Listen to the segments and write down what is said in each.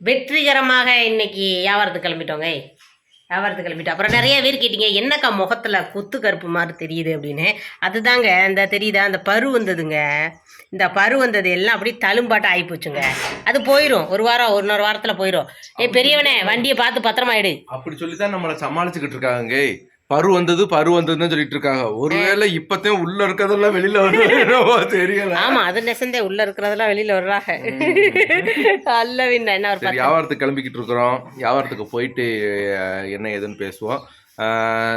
வெற்றிகரமாக இன்னைக்கு வியாபாரத்துக்கு கிளம்பிட்டோங்க. வியாபாரத்துக்கு கிளம்பிட்டோம். அப்புறம் நிறைய பேர் கேட்டீங்க என்னக்கா முகத்தில் குத்து கருப்பு மாதிரி தெரியுது அப்படின்னு. அதுதாங்க இந்த தெரியுதா? அந்த பரு வந்ததுங்க. இந்த பரு வந்தது எல்லாம் அப்படியே ஆகி ஆகிப்போச்சுங்க அது போயிடும் ஒரு வாரம் ஒரு இன்னொரு வாரத்தில் போயிடும் ஏ பெரியவனே வண்டியை பார்த்து பத்திரமா அப்படி சொல்லி தான் நம்மளை சமாளிச்சுக்கிட்டு இருக்காங்க பரு வந்தது பரு வந்ததுன்னு சொல்லிட்டு இருக்காங்க ஒருவேளை இப்பதான் உள்ள இருக்கிறதெல்லாம் வெளியில வருமோ தெரியல. ஆமா அது நெசந்தே உள்ள இருக்கிறதெல்லாம் வெளியில வர்றாங்க. அல்ல என்ன வியாபாரத்துக்கு கிளம்பிக்கிட்டு இருக்கிறோம். வியாபாரத்துக்கு போயிட்டு என்ன ஏதுன்னு பேசுவோம்.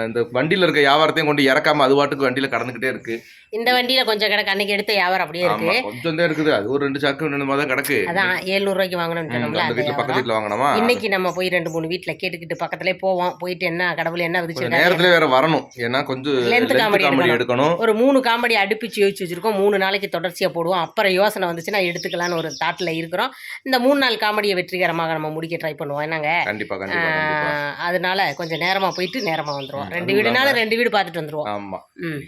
இந்த வண்டியில இருக்க வியாபாரத்தையும் கொண்டு இறக்காம அது பாட்டுக்கு வண்டியில கடந்துகிட்டே இருக்கு. இந்த வண்டியில கொஞ்சம் கிடக்கு அன்னைக்கு எடுத்த வியாபாரம் அப்படியே இருக்கு. கொஞ்சம் தான் இருக்குது. அது ஒரு ரெண்டு சாக்கு ரெண்டு மாதிரி தான் கிடக்கு அதான் எழுநூறு ரூபாய்க்கு வாங்கணும்னு ம், சொன்னோம்ல அந்த அது வீட்டுல பக்கத்து. வீட்டுல வாங்கினோமா இன்னைக்கு நம்ம போய் ரெண்டு மூணு வீட்ல கேட்டுக்கிட்டு பக்கத்துலயே போவோம். போயிட்டு என்ன கடவுள் என்ன விதிச்சிருக்காங்க நேரத்துல வேற வரணும். ஏன்னா கொஞ்சம் comedy comedy எடுக்கணும். ஒரு மூணு காமெடி அடுப்பிச்சு யோசிச்சு வச்சிருக்கோம். மூணு நாளைக்கு தொடர்ச்சியா போடுவோம். அப்புறம் யோசனை வந்துச்சுன்னா எடுத்துக்கலாம்னு ஒரு தாட்ல இருக்கிறோம். இந்த மூணு நாள் காமெடியை வெற்றிகரமாக நம்ம முடிக்க ட்ரை பண்ணுவோம். என்னங்க? கண்டிப்பா கண்டிப்பா கண்டிப்பா. ஆஹ், அதனால கொஞ்சம் நேரமா போயிட்டு நேரமா வந்துருவோம். ரெண்டு இல்லாம- ரெண்டு வீடு பார்த்துட்டு வந்துருவோம். ஆமா.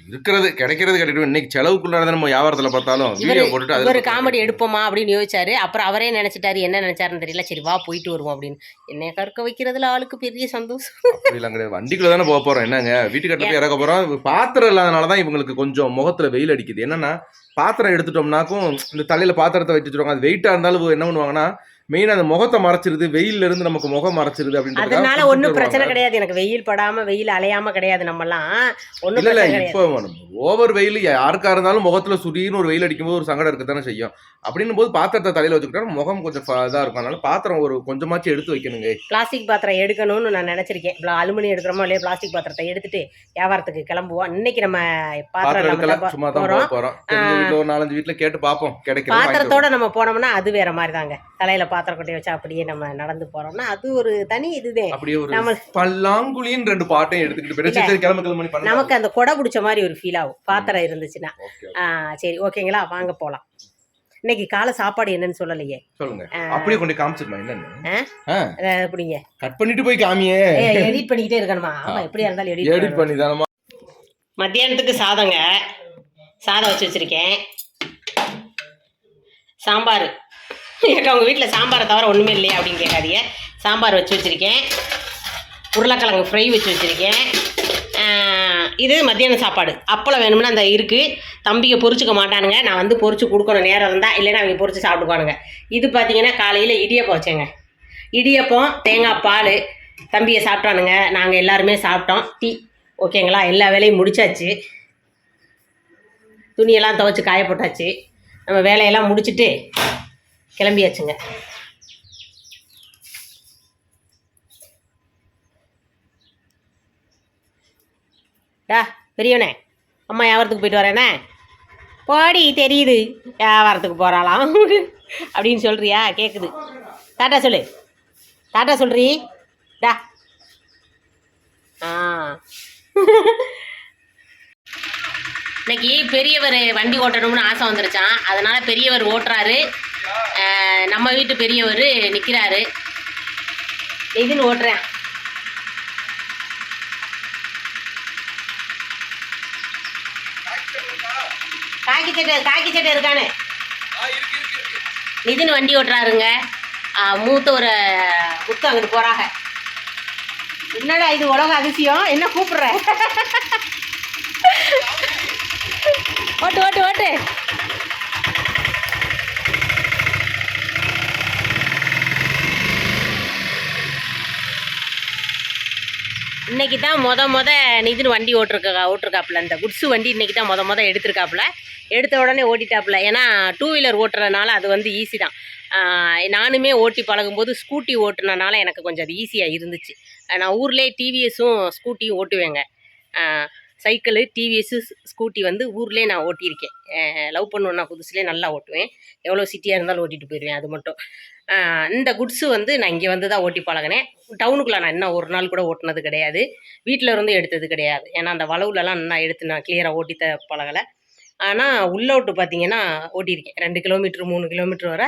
இருக்கிறது கிடைக்கிறது கிடைக்கும் இன்னைக்கு செலவுக்குள்ளார நம்ம வியாபாரத்துல பார்த்தாலும் வீடியோ போட்டுட்டு போட்டு காமெடி எடுப்போமா அப்படின்னு யோசிச்சாரு. அப்புறம் அவரே நினைச்சிட்டாரு என்ன நினைச்சாருன்னு தெரியல. சரி வா போயிட்டு வருவோம் அப்படின்னு. என்னைய கற்க வைக்கிறதுல ஆளுக்கு பெரிய சந்தோஷம். அப்படிலாம் கிடையாது. வண்டிக்குள்ள தானே போக போறோம். என்னங்க? வீட்டுக்கு போய் இறக்க போறோம். பாத்திரம் இல்லாதனாலதான் இவங்களுக்கு கொஞ்சம் முகத்துல வெயில் அடிக்குது. என்னன்னா பாத்திரம் எடுத்துட்டோம்னாக்கும் இந்த தலையில பாத்திரத்தை வச்சு வச்சிருவாங்க அது வெயிட்டா இருந்தாலும் என்ன பண்ணுவாங்கன்னா மெயின் அந்த முகத்தை மறைச்சிருது வெயில்ல இருந்து நமக்கு முகம் மறைச்சிருது அப்படின்றதுக்காக அதனால ஒன்றும் பிரச்சனை. கிடையாது. எனக்கு வெயில் படாம வெயில் அலையாம கிடையாது நம்மலாம் ஒன்றும் இல்ல இப்போ ஓவர் வெயில் யாருக்கா இருந்தாலும் முகத்துல சுடீர்னு ஒரு வெயில் அடிக்கும்போது ஒரு சங்கடம் இருக்கத்தானே செய்யும். அப்படின்னும் போது பாத்திரத்தை தலையில வச்சுக்கிட்டா முகம் கொஞ்சம் ஃப- இதா இருக்கும். அதனால பாத்திரம் ஒரு கொஞ்சமாச்சும் எடுத்து வைக்கணுங்க. பிளாஸ்டிக் பாத்திரம் எடுக்கணும்னு நான் நினைச்சிருக்கேன். அலுமினியம் எடுக்கிறோமோ இல்லையா பிளாஸ்டிக் பாத்திரத்தை எடுத்துட்டு வியாபாரத்துக்கு கிளம்புவோம். இன்னைக்கு நம்ம பாத்திரம் பாத்திரம் இல்லாம எடுக்கல. தான் சும்மா தான் போறோம். நாலஞ்சு வீட்டுல கேட்டு கிடைக்கிறத வாங்கிட்டு பாத்திரத்தோட நம்ம போனோம்னா அது வேற மாதிரி தாங்க தலையில பாத்திரம் கொட்டி வச்சா அப்படியே நம்ம நடந்து போறோம்னா அது ஒரு தனி இதுதான் அப்படியே ஒரு பல்லாங்குழின்னு ரெண்டு பாட்டையும் எடுத்துக்கிட்டு நமக்கு அந்த கொடை பிடிச்ச மாதிரி ஒரு ஃபீல் ஆகும். பாத்திரம் இருந்துச்சுன்னா. சரி ஓகேங்களா? வாங்க போலாம். இன்னைக்கு காலை சாப்பாடு என்னன்னு சொல்லலையே. சொல்லுங்க. அப்படியே கொண்டு காமிச்சிருமா என்னன்னு? எப்படிங்க? கட் பண்ணிட்டு போய் காமியே. எடிட் பண்ணிக்கிட்டே இருக்கணுமா? ஆமா எப்படியா இருந்தாலும் எடிட் எடிட் பண்ணி தானமா மத்தியானத்துக்கு சாதங்க. சாதம் வச்சு வச்சிருக்கேன். சாம்பார். எனக்கு அவங்க வீட்டில் சாம்பாரை தவிர ஒன்றுமே இல்லையா அப்படின்னு கேட்காதீங்க. சாம்பார் வச்சு வச்சுருக்கேன். உருளைக்கிழங்கு ஃப்ரை வச்சு வச்சுருக்கேன். இது மத்தியான சாப்பாடு. அப்பளம் வேணும்னா அந்த இருக்குது தம்பியை பொறிச்சிக்க மாட்டானுங்க. நான் வந்து பொறிச்சு கொடுக்கணும். நேரம் இருந்தால் இல்லைன்னா அவங்க பொரிச்சு சாப்பிட்டுக்குவானுங்க இது பார்த்தீங்கன்னா காலையில் இடியப்பம் வச்சேங்க. இடியப்பம் தேங்காய் பால் தம்பியை சாப்பிட்டானுங்க. நாங்கள் எல்லாருமே சாப்பிட்டோம். டீ. ஓகேங்களா? எல்லா வேலையும் முடிச்சாச்சு. துணியெல்லாம் துவைச்சி காய போட்டாச்சு. நம்ம வேலையெல்லாம் முடிச்சுட்டு கிளம்பியாச்சுங்க. டா பெரியவனே அம்மா வியாபாரத்துக்கு போயிட்டு வரேனே? போடி தெரியுது. வியாபாரத்துக்கு போகிறாளாம் அப்படின்னு சொல்கிறியா கேட்குது டாட்டா சொல்லு. டாட்டா சொல்கிறீ டா. ஆ. இன்னைக்கு பெரியவர் வண்டி ஓட்டணும்னு ஆசை வந்துருச்சான் அதனால் பெரியவர் ஓட்டுறாரு. நம்ம வீட்டு பெரியவர் நிற்கிறாரு நிதின் ஓட்டுறேன். காக்கி சட்டை காக்கி சட்டை இருக்கானே. நிதின் வண்டி ஓட்டுறாருங்க. மூத்த ஒரு முத்து அங்கிட்டு போறாங்க. என்னடா இது உலக அதிசயம்? என்ன கூப்பிடுற ஓட்டு ஓட்டு ஓட்டு இன்னைக்கு தான் மொத மொத நிதின் வண்டி ஓட்டிருக்கா ஓட்டிருக்காப்புல. இந்த குட்ஸு வண்டி இன்றைக்கி தான் மொத மொதல் எடுத்திருக்காப்புல. எடுத்த உடனே ஓட்டிட்டாப்புல. ஏன்னா டூ வீலர் ஓட்டுறதுனால அது வந்து ஈஸி தான். நானுமே ஓட்டி பழகும்போது ஸ்கூட்டி ஓட்டுனனால எனக்கு கொஞ்சம் அது ஈஸியாக இருந்துச்சு. நான் ஊர்லேயே டிவிஎஸும் ஸ்கூட்டியும் ஓட்டுவேங்க. சைக்கிளு டிவிஎஸ்ஸு ஸ்கூட்டி வந்து ஊர்லேயே நான் ஓட்டியிருக்கேன். லவ் பண்ணுவேன்னா புதுசுலேயே நல்லா ஓட்டுவேன். எவ்வளோ சிட்டியாக இருந்தாலும் ஓட்டிட்டு போயிடுவேன் அது மட்டும். இந்த குட்ஸு வந்து நான் இங்கே வந்து தான் ஓட்டி பழகினேன். டவுனுக்குள்ளே நான் இன்னும் ஒரு நாள் கூட ஓட்டினது கிடையாது. வீட்டில் இருந்து எடுத்தது கிடையாது. ஏன்னா அந்த வளவுலலாம் நான் எடுத்து நான் கிளியராக ஓட்டி த பழகலை. ஆனால் உள்ளோட்டு பார்த்தீங்கன்னா ஓட்டியிருக்கேன். ரெண்டு கிலோமீட்ரு மூணு கிலோமீட்டர் வரை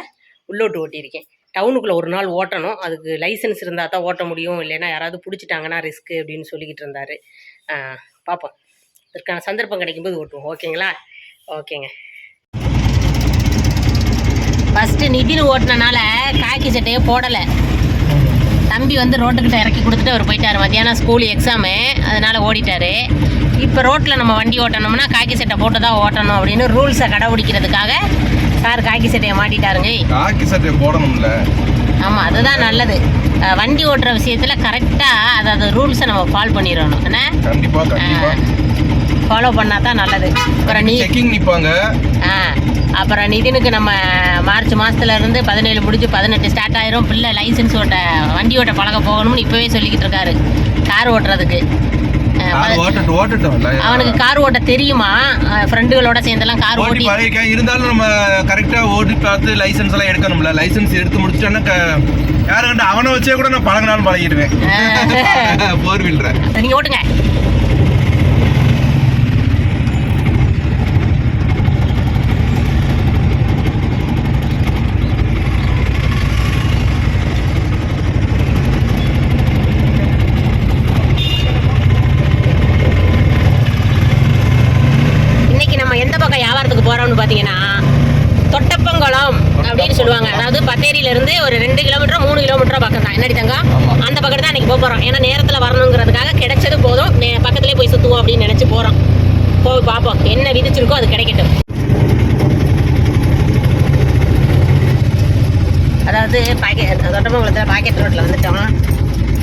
உள்ளோட்டு ஓட்டியிருக்கேன். டவுனுக்குள்ளே ஒரு நாள் ஓட்டணும். அதுக்கு லைசன்ஸ் இருந்தால் தான் ஓட்ட முடியும். இல்லைன்னா யாராவது பிடிச்சிட்டாங்கன்னா ரிஸ்க்கு அப்படின்னு சொல்லிக்கிட்டு இருந்தார். பார்ப்போம் இதற்கான சந்தர்ப்பம் கிடைக்கும்போது ஓட்டுவோம். ஓகேங்களா? ஓகேங்க. ஃபஸ்ட்டு நிதின் ஓட்டினால காக்கி சட்டையே போடலை. தம்பி வந்து ரோட்டுக்கிட்ட இறக்கி கொடுத்துட்டு அவர் போயிட்டாரு. மத்தியானம் ஸ்கூல் எக்ஸாமு அதனால ஓடிட்டாரு. இப்போ ரோட்டில் நம்ம வண்டி ஓட்டணும்னா காக்கி சட்டை போட்டு தான் ஓட்டணும் அப்படின்னு ரூல்ஸை கடைபிடிக்கிறதுக்காக சார் காக்கி சட்டையை மாட்டிட்டாருங்க. காக்கி சட்டையை போடணும்ல? ஆமாம் அதுதான் நல்லது. வண்டி ஓட்டுற விஷயத்தில் கரெக்டாக அதாவது ரூல்ஸை நம்ம ஃபாலோ பண்ணிடணும். என்ன? ஃபாலோ பண்ணால் தான் நல்லது. அப்புறம் நீ செக்கிங் நிப்பாங்க. ஆ அப்புறம் நிதினுக்கு நம்ம மார்ச் மாதத்துல இருந்து பதினேழு முடிஞ்சு பதினெட்டு ஸ்டார்ட் ஆயிரும். பிள்ளை லைசன்ஸ் ஓட்ட வண்டி ஓட்ட பழக போகணும்னு இப்போவே சொல்லிக்கிட்டு இருக்காரு. கார் ஓட்டுறதுக்கு. அவனுக்கு கார் ஓட்ட தெரியுமா? ஃப்ரெண்டுகளோட சேர்ந்தெல்லாம் கார் ஓட்டி பழகிருக்கேன் இருந்தாலும் நம்ம கரெக்டா ஓட்டி பார்த்து லைசன்ஸ் எல்லாம் எடுக்கணும்ல. லைசன்ஸ் எடுத்து முடிச்சிட்டோன்னா யாரு கண்டு அவனை வச்சே கூட நான் பழகினாலும் பழகிடுவேன். ஃபோர் வீலரை நீங்கள் ஓட்டுங்க இன்னைக்கு நம்ம எந்த பக்கம் வியாபாரத்துக்கு போறோம்னு பார்த்தீங்கன்னா தொட்டப்பங்குளம் அப்படின்னு சொல்லுவாங்க. அதாவது பத்தேரியில இருந்து ஒரு ரெண்டு கிலோமீட்டரோ மூணு கிலோமீட்டரோ பக்கம் தான் என்னடி தங்கம். அந்த பக்கத்து தான் இன்னைக்கு போக போறோம். ஏன்னா நேரத்துல வரணுங்கிறதுக்காக கிடைச்சது போதும். பக்கத்துலயே போய் சுத்துவோம் அப்படின்னு நினைச்சு போறோம். போய் பார்ப்போம் என்ன விதிச்சிருக்கோ அது கிடைக்கட்டும். அதாவது பாக்கெட் தொட்டமங்கலத்தில் பாக்கெட் ரோட்டில் வந்துட்டோம்.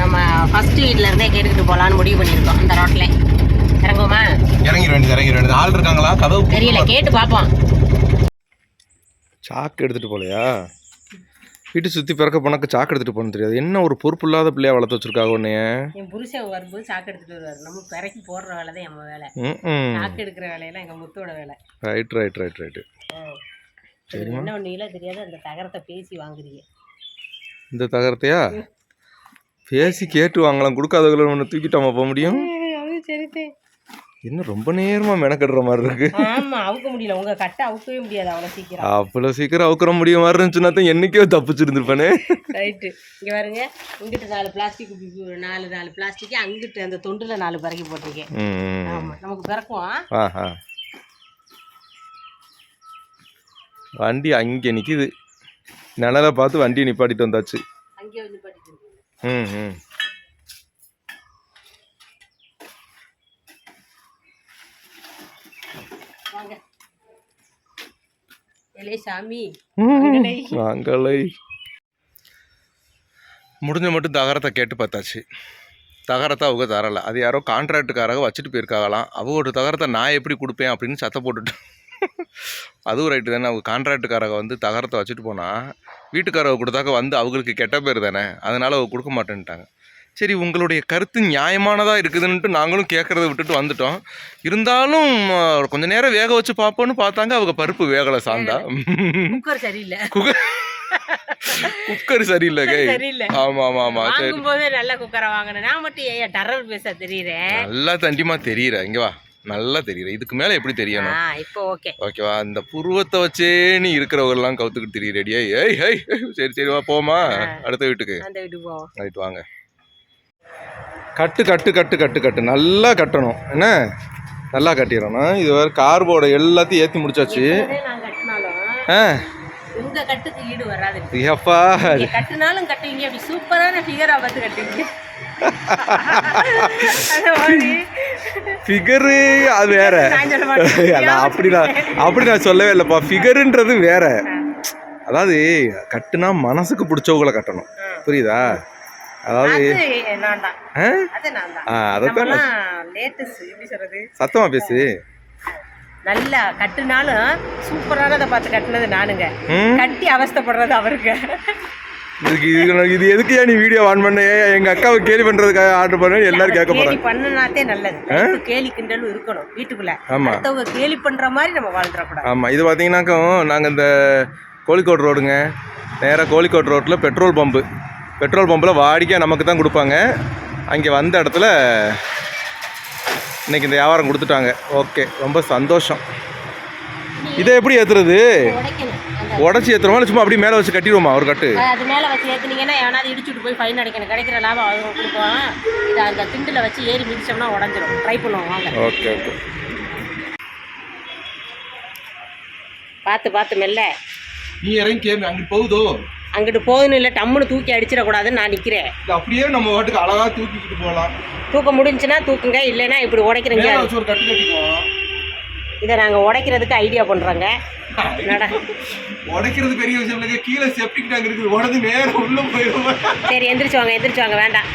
நம்ம ஃபர்ஸ்ட் வீட்ல இருந்தே கேட்டுக்கிட்டு போகலான்னு முடிவு பண்ணியிருக்கோம் அந்த ரோட்ல. இறங்குவோமா? இறங்கிட வேண்டியது இறங்கிட வேண்டியது. ஆள் இருக்காங்களா? கதவு தெரியல கேட்டு பார்ப்போம் சாக்கு எடுத்துட்டு போலையா? வீட்டு சுத்தி பிறக்க போனாக்க சாக்கு எடுத்துட்டு போன தெரியாது. என்ன ஒரு பொறுப்பு இல்லாத பிள்ளையா வளர்த்து வச்சிருக்காங்க உன்னைய? என் புருஷன் வரும்போது சாக்கு எடுத்துட்டு வருவார். நம்ம பிறக்கி போடுற வேலை தான் நம்ம வேலை. சாக்கு எடுக்கிற வேலையெல்லாம் எங்க முத்தோட வேலை. ரைட் ரைட் ரைட் ரைட்டு சரிம்மா. என்ன ஒன்றீங்களோ தெரியாது. அந்த தகரத்தை பேசி வாங்குறீங்க. இந்த தகரத்தையா? பேசி கேட்டு வாங்கலாம். கொடுக்காதவங்கள ஒன்று தூக்கிட்டாமா போக முடியும். சரி. என்ன ரொம்ப நேரமா மெனக்கடுற மாதிரி இருக்கு. ஆமா அவுக்க முடியல. உங்க கட்டை அவுக்கவே முடியாது அவ்வளோ சீக்கிரம். அவ்வளோ சீக்கிரம் அவுக்குற முடிய மாதிரி இருந்துச்சுன்னா என்னைக்கோ தப்பிச்சிருந்துருப்பானே. ரைட்டு இங்க பாருங்க. இங்கிட்டு நாலு பிளாஸ்டிக் நாலு நாலு பிளாஸ்டிக் அங்கிட்டு அந்த தொண்டுல நாலு பறக்கி போட்டிருக்கேன். ஆமா நமக்கு பிறக்குவோம். ஆஹா. வண்டி அங்கே நிற்கிது நிழலை பார்த்து வண்டியை நிப்பாட்டிட்டு வந்தாச்சு. அங்கேயே வந்து பாட்டிட்டு ம் ம். வாங்க. எலே சாமி நாங்களே முடிஞ்ச மட்டும் தகரத்தை கேட்டு பார்த்தாச்சு. தகரத்தை அவங்க தரலை. அது யாரோ கான்ட்ராக்டுக்காரங்க வச்சுட்டு போயிருக்காங்களாம். அவங்க ஒரு தகரத்தை நான் எப்படி கொடுப்பேன் அப்படின்னு சத்தம் போட்டுட்டு. அதுவும் ரைட்டு தானே. அவங்க கான்ட்ராக்டுக்காரங்க வந்து தகரத்தை வச்சுட்டு போனால் வீட்டுக்காரங்க கொடுத்தாக்க வந்து அவங்களுக்கு கெட்ட பேர் தானே. அதனால் அவங்க கொடுக்க மாட்டேன்ட்டாங்க. சரி உங்களுடைய கருத்து நியாயமானதாக இருக்குதுன்ட்டு நாங்களும் கேட்குறத விட்டுட்டு வந்துட்டோம். இருந்தாலும் கொஞ்ச நேரம் வேக வச்சு பார்ப்போன்னு பார்த்தாங்க அவங்க பருப்பு வேகலை சாந்தா. குக்கர் சரியில்லை. குக்கர் குக்கர் சரியில்லை கை. ஆமா ஆமா ஆமா. சரி. போதே நல்ல குக்கரை வாங்கினேன். நான் மட்டும் ஏன் டரர் பேச தெரியுறேன் நல்லா தண்டிமா தெரியுற. இங்க வா. நல்லா தெரியுற. இதுக்கு மேல எப்படி தெரியணும்? இப்போ ஓகே. ஓகேவா இந்த புருவத்தை வச்சே நீ இருக்கிறவங்கெல்லாம் கவுத்துக்கிட்டு தெரியறடியா ஏய் ஹை சரி சரி வா போமா அடுத்த வீட்டுக்கு. அந்த வீட்டுக்கு போவோம் ரைட் வாங்க. கட்டு கட்டு கட்டு கட்டு கட்டு. நல்லா கட்டணும். என்ன? நல்லா கட்டிடணும். இது வேறு கார்போர்டை எல்லாத்தையும் ஏற்றி முடிச்சாச்சு. ஆ. உங்க கட்டுக்கு ஈடு வராது. ஏப்பா நீங்க கட்டினாலும் கட்டுவீங்க. அப்படி சூப்பரான ஃபிகரா பார்த்து கட்டுவீங்க. அந்த மாதிரி. ஃபிகரு அது வேற. அப்படி நான் அப்படி நான் சொல்லவே இல்லைப்பா. ஃபிகருன்றது வேற. அதாவது கட்டுனா மனசுக்கு பிடிச்சவங்கள கட்டணும். புரியுதா? அதாவது அதைத்தான் சத்தமா பேசு. நல்லா கட்டுனாலும் சூப்பரானதை பார்த்து கட்டினது நானுங்க. கட்டி அவஸ்தைப்படுறது அவருக்கு. இதுக்கு இது இது எதுக்கு நீ வீடியோ ஆன் பண்ண? எங்க அக்காவை கேலி பண்றதுக்காக ஆர்டர் பண்ண எல்லாரும் கேட்க போறாங்க. பண்ணுனாத்தே நல்லது. கேலி கிண்டலும் இருக்கணும் வீட்டுக்குள்ள. ஆமா. அடுத்தவங்க கேலி பண்ற மாதிரி நம்ம வாழ்ந்துடக்கூடாது. ஆமாம் இது பார்த்தீங்கன்னாக்கா நாங்கள் இந்த கோழிக்கோடு ரோடுங்க. நேராக கோழிக்கோடு ரோட்டில் பெட்ரோல் பம்பு பெட்ரோல் பம்பில் வாடிக்கையாக நமக்கு தான் கொடுப்பாங்க. அங்கே வந்த இடத்துல இன்னைக்கு இந்த வியாபாரம் கொடுத்துட்டாங்க. ஓகே ரொம்ப சந்தோஷம். இதை எப்படி ஏற்றுறது உடச்சி ஏற்றுறோமா சும்மா அப்படியே மேலே வச்சு கட்டிடுவோமா ஒரு கட்டு? அது மேலே வச்சு ஏற்றுனீங்கன்னா எவனாவது இடிச்சுட்டு போய் ஃபைன் அடிக்கணும். கிடைக்கிற லாபம் அவங்க கொடுப்போம் இதை அந்த திண்டில் வச்சு ஏறி மிதிச்சோம்னா உடஞ்சிரும். ட்ரை பண்ணுவோம் வாங்க. Okay okay. பார்த்து பார்த்து மெல்ல. நீ இறங்கி கேள்வி அங்கே போகுதோ? அங்கிட்டு போகணும் இல்லை டம்முன்னு தூக்கி அடிச்சிடக்கூடாதுன்னு நான் நிற்கிறேன் அப்படியே நம்ம வாட்டுக்கு அழகா தூக்கிக்கிட்டு போகலாம். தூக்க முடிஞ்சுன்னா தூக்குங்க இல்லைன்னா இப்படி உடைக்கிறீங்க. ஒரு கட்டு கட்டிக்குவோம். இதை நாங்கள் உடைக்கிறதுக்கு ஐடியா பண்ணுறோங்க உடைக்கிறது பெரிய விஷயம் இல்லைங்க. கீழே செப்டிக் டேங்க் இருக்குது. உடனே நேரம் உள்ள போயிடுவேன் சரி எந்திரிச்சு வாங்க எந்திரிச்சு வாங்க வேண்டாம்.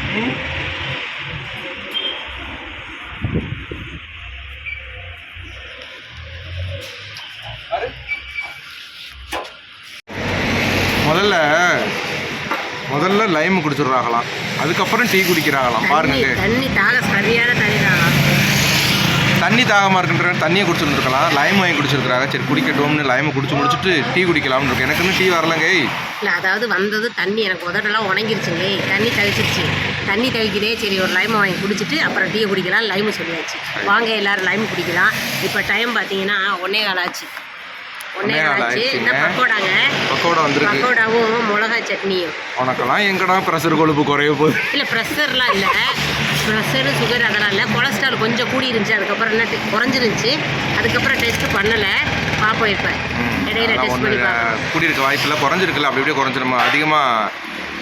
முதல்ல முதல்ல லைம் குடிச்சிடுறாங்களாம். அதுக்கப்புறம் டீ குடிக்கிறாங்களாம். பாருங்க தண்ணி தாக சரியான தண்ணி தாகம் தண்ணி தாகமாக இருக்குன்ற தண்ணியை குடிச்சிருந்துருக்கலாம். லைம் வாங்கி குடிச்சிருக்காங்க சரி குடிக்கட்டும்னு லைமை குடிச்சு முடிச்சுட்டு டீ குடிக்கலாம்னு இருக்கு. எனக்கு இன்னும் டீ வரலங்க இல்லை அதாவது வந்தது தண்ணி. எனக்கு உதடெல்லாம் உணங்கிருச்சுங்க தண்ணி தவிச்சிருச்சு தண்ணி தவிக்கிறே சரி ஒரு லைமை வாங்கி குடிச்சிட்டு அப்புறம் டீ குடிக்கலாம். லைமு சொல்லியாச்சு. வாங்க எல்லாரும் லைமு குடிக்கலாம். இப்போ டைம் பார்த்தீங்கன்னா ஒன்னே கால் ஆச்சு. ஒன்னே ஆச்சு. என்ன பக்கோடாங்க? பக்கோடா வந்திருக்கு. பக்கோடாவும் மிளகா சட்னியும் உனக்கெல்லாம் எங்கடா ப்ரெஷர் கொழுப்பு குறைய போகுது? இல்லை ப்ரெஷர்லாம் இல்லை. ப்ரெஷரு சுகர் அதெல்லாம் இல்லை. கொலஸ்ட்ரால் கொஞ்சம் கூடி இருந்துச்சு. அதுக்கப்புறம் என்ன குறைஞ்சிருந்துச்சு. அதுக்கப்புறம் டெஸ்ட் பண்ணலை. பார்ப்போம் இப்போ. இடையில டெஸ்ட் பண்ணி கூடியிருக்க வாய்ப்பில்லை குறைஞ்சிருக்குல்ல. அப்படி இப்படியே குறைஞ்சிருமா? அதிகமாக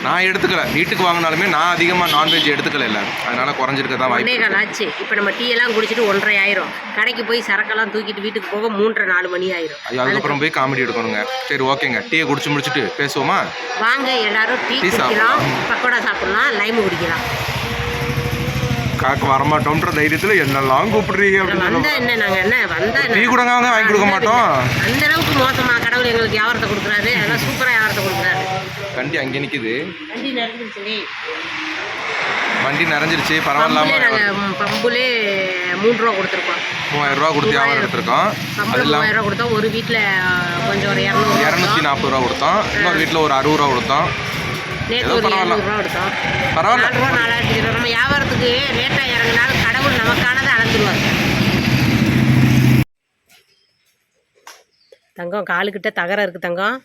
நான் எடுத்துக்கல. வீட்டுக்கு வாங்கினாலுமே நான் அதிகமாக நான்வெஜ் எடுத்துக்கல இல்லை அதனால குறைஞ்சிருக்க தான் வாய்ப்பு கால் ஆச்சு. இப்போ நம்ம டீ எல்லாம் குடிச்சிட்டு ஒன்றரை ஆயிரும். கடைக்கு போய் சரக்கெல்லாம் தூக்கிட்டு வீட்டுக்கு போக மூன்றரை நாலு மணி ஆயிரும். அதுக்கப்புறம் போய் காமெடி எடுக்கணுங்க. சரி ஓகேங்க. டீயை குடிச்சு முடிச்சுட்டு பேசுவோமா? வாங்க எல்லாரும் டீ குடிக்கலாம். பக்கோடா சாப்பிடலாம். லைம் குடிக்கலாம். காக்க வரமாட்டோம்ன்ற தைரியத்தில் என்னெல்லாம் கூப்பிடுறீங்க அப்படின்னு வந்தா என்ன நாங்க என்ன? டீ கூடங்க வாங்க கொடுக்க மாட்டோம். அந்த அளவுக்கு மோசமா கடவுள் எங்களுக்கு வியாபாரத்தை கொடுக்குறாரு. அதெல்லாம் சூப்பரா வியாபாரத்தை கொடுக்குறாரு வண்டி அங்கே நிற்கிது வண்டி நடந்துச்சு வண்டி நிறைஞ்சிருச்சு பரவாயில்லாம பம்புலே மூணு ரூபா கொடுத்துருக்கோம். மூவாயிரம் ரூபா கொடுத்து வியாபாரம் எடுத்திருக்கோம். அது மூவாயிரம் ரூபா கொடுத்தோம். ஒரு வீட்டில் கொஞ்சம் ஒரு இரநூறு இரநூத்தி நாற்பது ரூபா கொடுத்தோம். இன்னொரு வீட்டில் ஒரு அறுபது ரூபா கொடுத்தோம். நேற்று ஒரு பரவாயில்ல. இரநூறுவா எடுத்தோம் பரவாயில்ல. நாலு ரூபா நாலாயிரத்தி இருபது நம்ம வியாபாரத்துக்கு லேட்டாக இறங்கினாலும் கடவுள் நமக்கானதை அளந்துருவார். தங்கம் காலுக்கிட்ட தகரம் இருக்கு தங்கம்.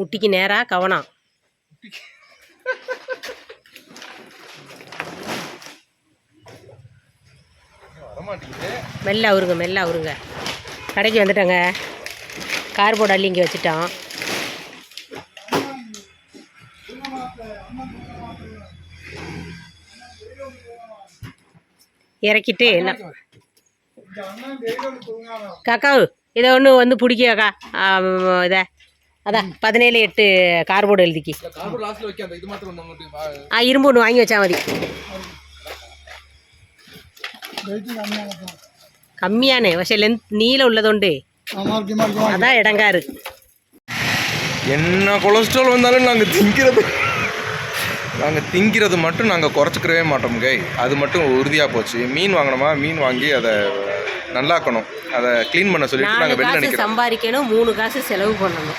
முட்டிக்கு நேராக கவனம். மெல்ல அவருங்க மெல்ல அவருங்க. கடைக்கு வந்துட்டோங்க. கார்போர்ட் அள்ளி இங்கே வச்சுட்டோம் இறக்கிட்டு என்ன? காக்கா இதை ஒன்று வந்து பிடிக்காக்கா இதை. அதான் பதினேழு எட்டு கார்போர்டு எழுதிக்கி லாஸ்ட்டில் வைக்க அந்த இது மாத்திரம் ஆ இரும்பு ஒன்று வாங்கி வச்சா மதி கம்மியானே പക്ഷേ லென்த் நீளம் உள்ளதுண்டு அதான் இடங்காரு என்ன கொலஸ்ட்ரால் வந்தாலும் நாங்கள் திங்கிறது நாங்கள் திங்கிறது மட்டும் நாங்கள் குறைச்சிக்கிறவே மாட்டோம் கை அது மட்டும் உறுதியாக போச்சு மீன் வாங்கினோமா மீன் வாங்கி அதை நல்லாக்கணும். அதை க்ளீன் பண்ண சொல்லிட்டு நாங்கள் வெளில நிற்கிறோம் சம்பாதிக்கணும் மூணு காசு செலவு பண்ணணும்.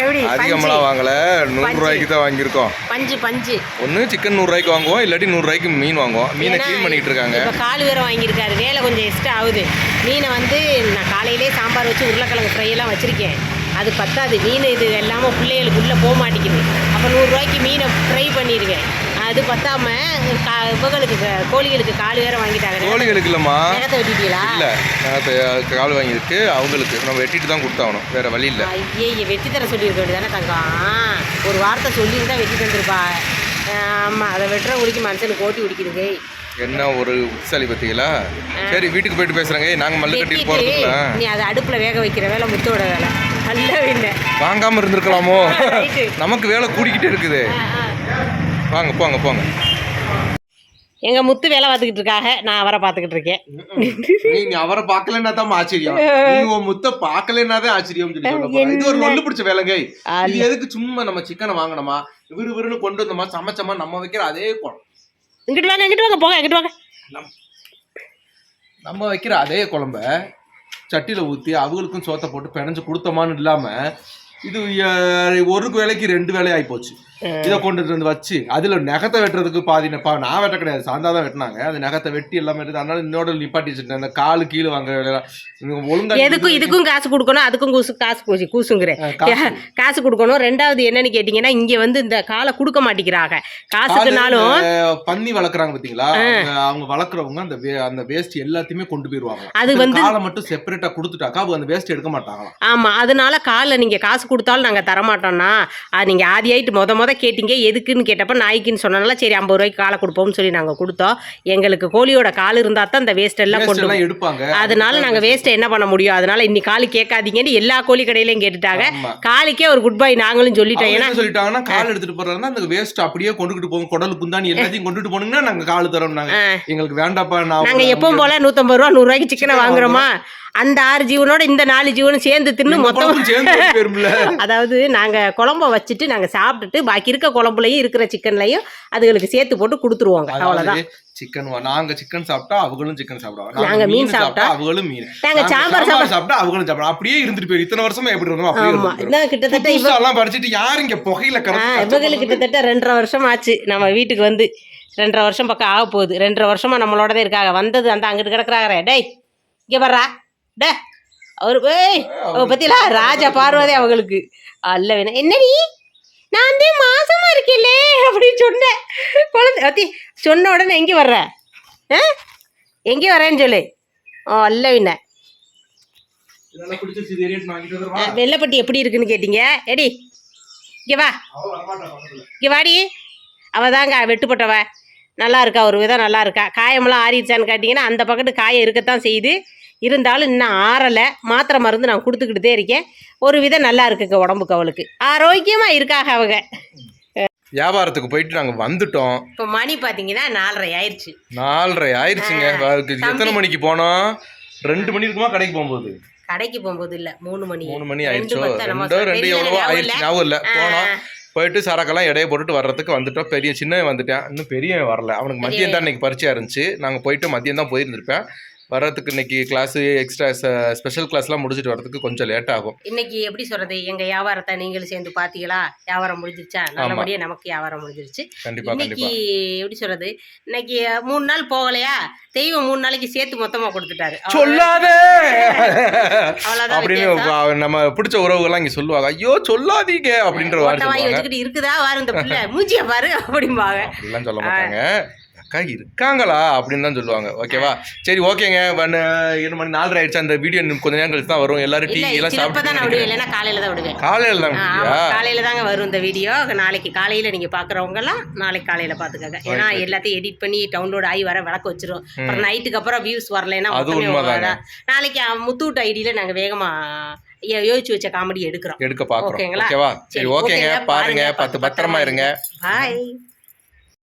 எப்படி? அதிகமெல்லாம் வாங்கலை. நூறுரூவாய்க்கு தான் வாங்கியிருக்கோம். பஞ்சு பஞ்சு. ஒன்று சிக்கன் நூறுரூவாய்க்கு வாங்குவோம் இல்லாட்டி நூறுரூவாய்க்கு மீன் வாங்குவோம். மீனை க்ளீன் பண்ணிட்டு இருக்காங்க. இப்போ கால் வேற வாங்கியிருக்காரு. வேலை கொஞ்சம் எக்ஸ்ட்ரா ஆகுது. மீனை வந்து நான் காலையிலே சாம்பார் வச்சு உருளைக்கிழங்கு ஃப்ரை எல்லாம் வச்சுருக்கேன். அது பத்தாது. மீன் இது எல்லாமே பிள்ளைகளுக்கு உள்ளே போக மாட்டேங்குது. அப்போ நூறுரூவாய்க்கு மீனை ஃப்ரை பண்ணிடுவேன் அது பத்தாம இவங்களுக்கு கோழிகளுக்கு கால் வேற வாங்கிட்டாங்க. கோழிகளுக்கு இல்லைம்மா. நேரத்தை வெட்டிட்டீங்களா? இல்லை. கால் வாங்கியிருக்கு. அவங்களுக்கு நம்ம வெட்டிட்டு தான் கொடுத்தாகணும். வேற வழி இல்லை. ஐயே வெட்டி தர சொல்லியிருக்க வேண்டியதானே தங்கம்? ஒரு வார்த்தை சொல்லியிருந்தா வெட்டி தந்துருப்பா. ஆமாம் அதை வெட்டுற குடிக்கு மனுஷனுக்கு ஓட்டி குடிக்குதுங்க என்ன ஒரு புத்திசாலி பார்த்தீங்களா சரி வீட்டுக்கு போயிட்டு பேசுகிறேங்க நாங்கள் மல்லு கட்டிட்டு போகிறதுக்குள்ள நீ அதை அடுப்பில் வேக வைக்கிற வேலை முத்தோட வேலை. நல்ல வேண்டை வாங்காமல் இருந்திருக்கலாமோ. நமக்கு வேலை கூடிக்கிட்டே இருக்குது. வாங்க போங்க போங்க. எங்க முத்து வேலை பார்த்துக்கிட்டு இருக்காக நான் அவரை பார்த்துக்கிட்டு இருக்கேன் நீ அவரை பார்க்கலன்னா தான் ஆச்சரியம். நீ உன் முத்த பார்க்கலன்னா தான் ஆச்சரியம். இது ஒரு நொல்லு பிடிச்ச வேலைங்க இது எதுக்கு சும்மா நம்ம சிக்கனை வாங்கினோமா விறு விறுன்னு கொண்டு வந்தோமா சமைச்சோமா நம்ம வைக்கிற அதே குழம்பு இங்கிட்டு வாங்க இங்கிட்டு வாங்க போங்க இங்கிட்டு வாங்க. நம்ம வைக்கிற அதே குழம்ப சட்டியில் ஊற்றி அவங்களுக்கும் சோத்தை போட்டு பிணைஞ்சு கொடுத்தோமான்னு இல்லாமல் இது ஒரு வேலைக்கு ரெண்டு வேலை ஆகி போச்சு இதை கொண்டுட்டு வந்து வச்சு அதில் நகத்தை வெட்டுறதுக்கு பாதி நான் வெட்ட கிடையாது. சாந்தா தான் வெட்டினாங்க. அந்த நகத்தை வெட்டி எல்லாமே எடுத்து அதனால இன்னோட நிப்பாட்டி வச்சுட்டேன் அந்த காலு கீழே வாங்க ஒழுங்கா எதுக்கும் இதுக்கும் காசு கொடுக்கணும். அதுக்கும் கூசு காசு கூசி. கூசுங்கிறேன் காசு. கொடுக்கணும். ரெண்டாவது என்னன்னு கேட்டிங்கன்னா இங்கே வந்து இந்த காலை கொடுக்க மாட்டேங்கிறாங்க. காசுக்குனாலும் காலு, பன்னி வளர்க்குறாங்க பார்த்தீங்களா அவங்க வளர்க்குறவங்க அந்த அந்த வேஸ்ட் எல்லாத்தையுமே கொண்டு போயிருவாங்க. அது வந்து காலை மட்டும் செப்பரேட்டா கொடுத்துட்டாக்கா அவங்க அந்த வேஸ்ட் எடுக்க மாட்டாங்களாம். ஆமாம் அதனால காலில் நீங்கள் காசு கொடுத்தாலும் நாங்கள் தரமாட்டோம்னா அது நீங்கள் ஆதியாயிட்டு மொத மொத கேட்டீங்க எதுக்குன்னு கேட்டப்ப நாய்க்குன்னு சொன்னனால சரி ஐம்பது ரூபாய்க்கு காலை கொடுப்போம்னு சொல்லி நாங்கள் கொடுத்தோம். எங்களுக்கு கோழியோட கால் இருந்தால் தான் இந்த வேஸ்ட் எல்லாம் கொண்டு எடுப்பாங்க. அதனால நாங்கள் வேஸ்ட்டை என்ன பண்ண முடியும்? அதனால இன்னி காலி கேட்காதீங்கன்னு எல்லா கோழி கடையிலையும் கேட்டுட்டாங்க. காலிக்கே ஒரு குட் பை நாங்களும் சொல்லிட்டோம். ஏன்னா சொல்லிட்டாங்கன்னா கால் எடுத்துட்டு போறதா அந்த வேஸ்ட் அப்படியே கொண்டுகிட்டு போங்க குடல் குந்தாணி எல்லாத்தையும் கொண்டுட்டு போனீங்கன்னா நாங்க கால் தரோம் நாங்க எங்களுக்கு வேண்டாப்பா நான் நாங்கள் எப்பவும் போல நூற்றம்பது ரூபா நூறுரூவாய்க்கு சிக்கனை வாங்குறோமா. அந்த ஆறு ஜீவனோட இந்த நாலு ஜீவனும் சேர்ந்து தின்னு மொத்தம் அதாவது நாங்கள் குழம்ப வச்சுட்டு நாங்கள் சாப்பிட்டுட்டு பாக்கி இருக்க குழம்புலையும் இருக்கிற சிக்கன்லையும் அதுகளுக்கு சேர்த்து போட்டு கொடுத்துருவோங்க. அவ்வளோதான் சிக்கன் நாங்க சிக்கன் சாப்பிட்டா அவங்களும் சிக்கன் சாப்பிடுவாங்க. நாங்க மீன் சாப்பிட்டா அவங்களும் மீன். நாங்க சாம்பார் சாம்பார் சாப்பிட்டா அவங்களும் சாப்பிடுவோம் அப்படியே இருந்துட்டு போயிரு இத்தனை வருஷமா எப்படி இருந்தோம் அப்படியே கிட்டத்தட்ட இவ புதுசா எல்லாம் படிச்சுட்டு யாரு இங்க புகையில இவங்களுக்கு கிட்டத்தட்ட ரெண்டரை வருஷம் ஆச்சு. நம்ம வீட்டுக்கு வந்து ரெண்டரை வருஷம் பக்கம் ஆக போகுது. ரெண்டரை வருஷமா நம்மளோடதே இருக்காங்க. வந்தது அந்த அங்கிட்டு கிடக்குறாங்க. டேய் இங்கே வர்றா டே அவரு ஏய் அவ பத்திலா ராஜா பார்வதே அவங்களுக்கு. அல்ல வேணும் என்னடி? நான் தான் மாசமா இருக்கேன்லே அப்படின்னு சொன்னேன். குழந்தை அத்தி சொன்ன உடனே எங்கே வர்ற? ஆ? எங்கே வரேன்னு சொல்லு. ஓ அல்ல வந்துருவா வெள்ளைப்பட்டி எப்படி இருக்குன்னு கேட்டீங்க? எடி இங்கே வா. இங்கே வாடி. அவ தாங்க வெட்டுப்பட்டவ. நல்லா இருக்கா ஒரு விதம் நல்லா இருக்கா. காயமெல்லாம் ஆறிடுச்சான்னு கேட்டிங்கன்னா அந்த பக்கத்து காயம் இருக்கத்தான் செய்யுது. இருந்தாலும் இன்னும் ஆறலை. மாத்திரை மருந்து நான் கொடுத்துக்கிட்டே இருக்கேன். ஒரு விதம் நல்லா இருக்குங்க உடம்புக்கு அவளுக்கு. ஆரோக்கியமாக இருக்காக அவங்க. வியாபாரத்துக்கு போயிட்டு நாங்க வந்துட்டோம். இப்போ மணி பார்த்தீங்கன்னா நாலரை ஆயிடுச்சு. நாலரை ஆயிடுச்சுங்க. எத்தனை மணிக்கு போனோம்? ரெண்டு மணி இருக்குமா கடைக்கு போகும்போது? கடைக்கு போகும்போது இல்லை மூணு மணி. மூணு மணி ஆயிடுச்சோ? ரெண்டோ ரெண்டு எவ்வளவோ ஆயிடுச்சு. ஞாபகம் இல்ல. போனோம். போயிட்டு சரக்கெல்லாம் எடைய போட்டுட்டு வர்றதுக்கு வந்துட்டோம். பெரிய சின்னவன் வந்துட்டான். இன்னும் பெரியவன் வரல. அவனுக்கு மதியம் தான் இன்னைக்கு பரிச்சை இருந்துச்சு. நாங்கள் போயிட்டு மதியம் தான் போயிருந்திருப்பேன். வர்றதுக்கு இன்னைக்கு கிளாஸ் எக்ஸ்ட்ரா ஸ்பெஷல் கிளாஸ்லாம் முடிச்சுட்டு வரதுக்கு கொஞ்சம் லேட் ஆகும். இன்னைக்கு எப்படி சொல்றது? எங்க வியாபாரத்தை நீங்களும் சேர்ந்து பாத்தீங்களா? வியாபாரம் முடிஞ்சிருச்சா? நல்லபடியா நமக்கு வியாபாரம் முடிஞ்சிருச்சு. கண்டிப்பா இன்னைக்கு எப்படி சொல்றது? இன்னைக்கு மூணு நாள் போகலையா? தெய்வம் மூணு நாளைக்கு சேர்த்து மொத்தமா கொடுத்துட்டாரு. சொல்லாதே! அப்படின்னு நம்ம பிடிச்ச உறவுகள்லாம் இங்க சொல்லுவாங்க. ஐயோ சொல்லாதீங்க! அப்படின்ற வார்த்தை இருக்குதா? வாரு இந்த பிள்ளை. மூஞ்சிய பாரு அப்படிம்பாங்க. சொல்ல மாட்டாங்க. அக்கா இருக்காங்களா அப்படின்னு தான் சொல்லுவாங்க. ஓகேவா? சரி ஓகேங்க. ஏழு மணி நாலரை ஆயிடுச்சு. அந்த வீடியோ இன்னும் கொஞ்ச நேரம் கழிச்சு தான் வரும். எல்லாரும் டீ இல்ல எல்லாம் சாப்பிட்டு இல்லைன்னா காலையில தான் விடுவேன். காலையில தான் காலையில தாங்க வரும் இந்த வீடியோ நாளைக்கு காலையில நீங்க பாக்குறவங்க எல்லாம் நாளைக்கு காலையில பாத்துக்கங்க. ஏன்னா. எல்லாத்தையும் எடிட் பண்ணி டவுன்லோட் ஆகி வர விளக்க வச்சிரும். அப்புறம் நைட்டுக்கு அப்புறம் வியூஸ் வரலைன்னா? நாளைக்கு முத்தூட் ஐடியில நாங்க வேகமா யோசிச்சு வச்ச காமெடி எடுக்கிறோம். எடுக்க பாக்குறோம். ஓகேங்களா? சரி ஓகேங்க. பாருங்க, பத்து பத்திரமா இருங்க. பாய்